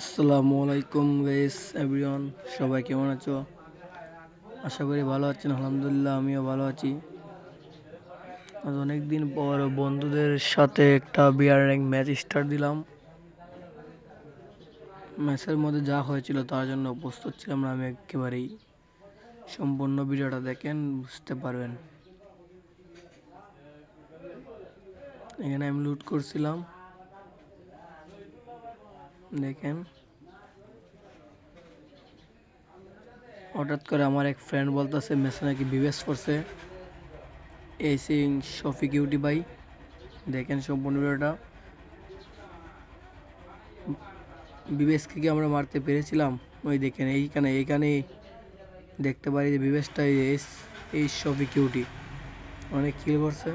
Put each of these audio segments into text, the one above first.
আসসালামু আলাইকুম guys everyone সবাই কেমন আছো? আশা করি ভালো আছেন, আলহামদুলিল্লাহ, আমিও ভালো আছি। আজ অনেক দিন পর বন্ধুদের সাথে একটা বিয়ার র্যাঙ্ক ম্যাচ স্টার্ট দিলাম। ম্যাচের মধ্যে যা হয়েছিল তার জন্য প্রস্তুত ছিলাম না আমি একেবারেই। সম্পূর্ণ ভিডিওটা দেখেন, বুঝতে পারবেন। এখানে আমি লুট করছিলাম। দেখেন। হঠাৎ করে আমার এক ফ্রেন্ড বলতেছে, মেসে নাকি বিবেস করছে? এই সিং শফিক ইউটি ভাই। দেখেন সম্পূর্ণ ভিডিওটা। বিবেশকে কি আমরা মারতে পেরেছিলাম? ওই দেখেন, এইখানে এইখানে দেখতে পারি যে বিবেশটা এই এই- শফিক ইউটি। অনেক কিল করছে।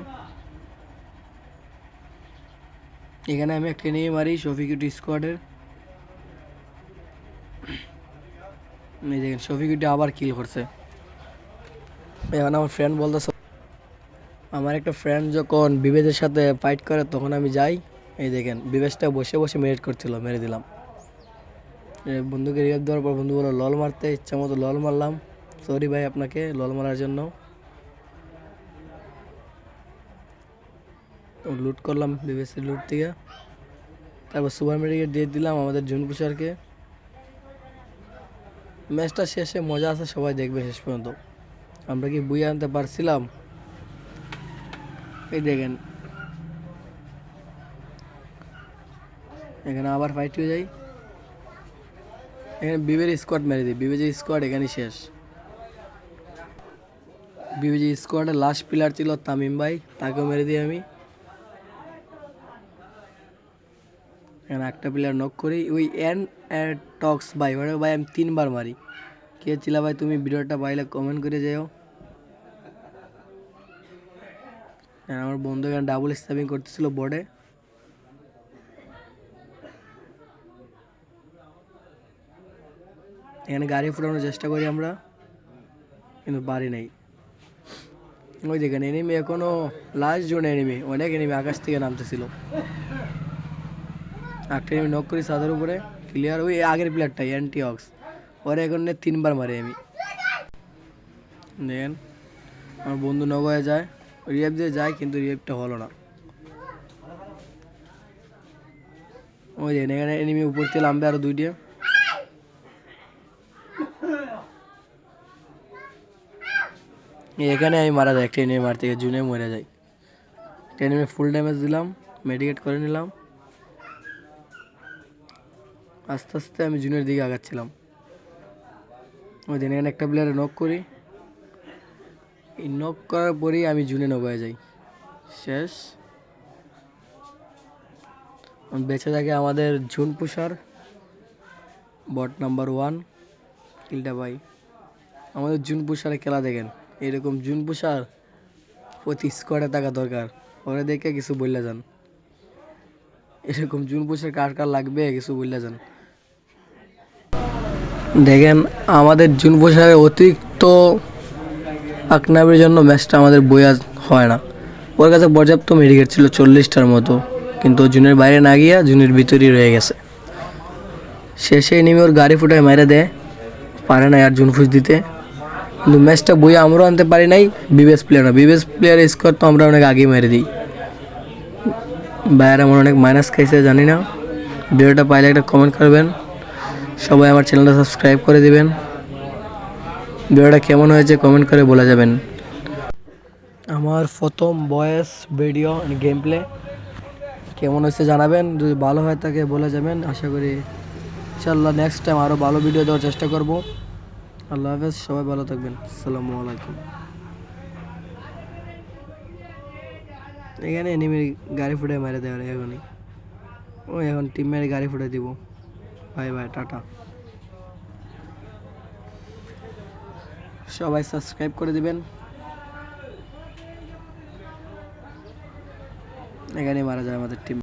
এখানে আমি একটা নিয়ে মারি শফিক ইউটি স্কোয়াডের এই দেখেন শফিকুটি আবার কিল করছে। এখন আমার ফ্রেন্ড বলতেছে, আমার একটা ফ্রেন্ড যখন বিবেজের সাথে ফাইট করে, তখন আমি যাই। এই দেখেন, বিবেশটা বসে বসে মেরিট করছিল, মেরে দিলাম। বন্ধুকে রিয়াদ দেওয়ার পর বন্ধু বলো লল মারতে, ইচ্ছা মতো লল মারলাম। সরি ভাই আপনাকে, লল মারার জন্য। লুট করলাম বিবেসের লুট থেকে। তারপর সুপার মেডিকেট দিয়ে দিলাম আমাদের জুনকুশারকে। ম্যাচটা শেষে মজা আছে, সবাই দেখবে শেষ পর্যন্ত। আমরা কি বুয়ে আনতে পারছিলাম? এই দেখেন। এখানে আবার ফাইট হয়ে যাই এখানে বিবের স্কোয়াড মেরে দিই বিবেজের স্কোয়াড এখানে শেষ। বিবেজের স্কোয়াডের লাস্ট প্লেয়ার ছিল তামিম ভাই, তাকেও মেরে দিই আমি। এখানে একটা প্লেয়ার নক করি, ওই এন টক্স ভাই ওটা ভাই আমি তিনবার মারি। কে ছিল ভাই, তুমি ভিডিওটা পাইলে কমেন্ট করে যাও আমার বন্ধু এখানে ডাবল স্ট্যাপিং করতেছিল বোর্ডে এখানে গাড়ি ফুটানোর চেষ্টা করি আমরা, কিন্তু পারি নাই। ওই দেখেন এনিমি এখনও লাস্ট জোন এনিমি অনেক এনিমি আকাশ থেকে নামতেছিল। একটা আমি নক করি সাদের উপরে ক্লিয়ার ওই আগের প্লেয়ারটা অ্যান্টি অক্স ওরে এখন তিনবার মারি আমি। দেখেন, আমার বন্ধু নক হয়ে যায়। রিয়েপ দিয়ে যায়, কিন্তু রিয়েপটা হলো না। ওই দেখেন এখানে এনিমি উপর থেকে নামবে আরও দুইটা। এখানে আমি মারা যাই, একটা এনিমি মারতে গিয়ে, জুনে মরে যাই। একটা এনিমি ফুল ড্যামেজ দিলাম মেডিকেট করে নিলাম। আস্তে আস্তে আমি জুনের দিকে আগাচ্ছিলাম। ওই দিন এখানে একটা প্লেয়ারে নক করি। এই নক করার পরেই আমি জুনে নক হয়ে যাই। শেষ। বেঁচে থাকে আমাদের জুন পুষার বট নাম্বার ওয়ান কিলটা ভাই। আমাদের জুন পুষারে খেলা দেখেন। এরকম জুন পুষার প্রতি স্কোয়াডে থাকা দরকার। ওরা দেখে কিছু বললে যান। এরকম জুন পুষার কার কার লাগবে কিছু বললে যান। দেখেন, আমাদের জুন পোশাকের অতিরিক্ত আকনাবের জন্য ম্যাচটা আমাদের বইয়া হয় না। ওর কাছে পর্যাপ্ত মেডিকেট ছিল চল্লিশটার মতো, কিন্তু জুনের বাইরে না গিয়া জুনের ভিতরেই রয়ে গেছে। শেষে নেমে ওর গাড়ি ফুটায় মেরে দেয়, পারে না আর জুন ফুস দিতে। কিন্তু ম্যাচটা বইয়া আমরাও আনতে পারি নাই, বিবেস প্লেয়ার না বিবেস প্লেয়ার স্কোর তো আমরা অনেক আগেই মেরে দিই। বাইরে আমার অনেক মাইনাস খাইছে, জানি না। ভিডিওটা পাইলে একটা কমেন্ট করবেন। সবাই আমার চ্যানেলটা সাবস্ক্রাইব করে দিবেন। ভিডিওটা কেমন হয়েছে কমেন্ট করে বলে যাবেন। আমার প্রথম বয়েস ভিডিও গেম প্লে কেমন হয়েছে জানাবেন। যদি ভালো হয় তাকে বলে যাবেন। আশা করি ইনশাল্লাহ নেক্সট টাইম আরও ভালো ভিডিও দেওয়ার চেষ্টা করব। আল্লাহ হাফেজ, সবাই ভালো থাকবেন। আসসালামু আলাইকুম। এখানে এনিমি গাড়ি ফুটে মেরে দেওয়ার এখনই। ও এখন টিম মেরে গাড়ি ফুটে দিব। Bye bye tata. সবাই সাবস্ক্রাইব করে দিবেন। এখানে মারা যায় আমাদের টিম